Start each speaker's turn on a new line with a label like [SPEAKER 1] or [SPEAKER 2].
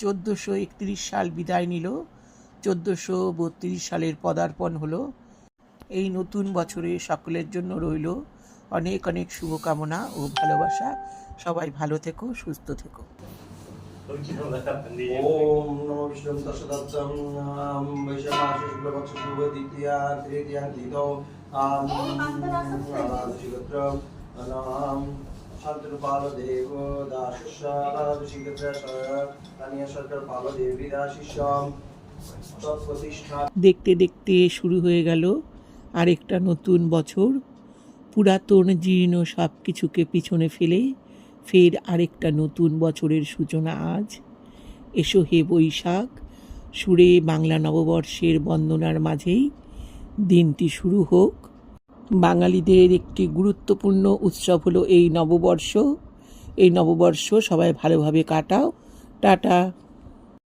[SPEAKER 1] চোদ্দোশো একত্রিশ সাল বিদায় নিল চোদ্দোশো বত্রিশ সালের পদার্পণ হলো এই নতুন বছরে সকলের জন্য রইল অনেক অনেক শুভকামনা ও ভালোবাসা সবাই ভালো থেকো সুস্থ থেকো
[SPEAKER 2] ওম বিষ্ণু শুক্লপক্ষ শুভ দ্বিতীয়া তৃতীয়া আম
[SPEAKER 1] দেখতে দেখতে শুরু হয়ে গেল আরেকটা নতুন বছর। পুরাতন জীর্ণ সব কিছুকে পিছনে ফেলে ফের আরেকটা নতুন বছরের সূচনা আজ। এসো হে বৈশাখ, সুরে বাংলা নববর্ষের বন্দনার মাঝেই দিনটি শুরু হোক। বাঙালিদের একটি গুরুত্বপূর্ণ উৎসব হলো এই নববর্ষ। এই নববর্ষ সবাই ভালোভাবে কাটাও। টাটা।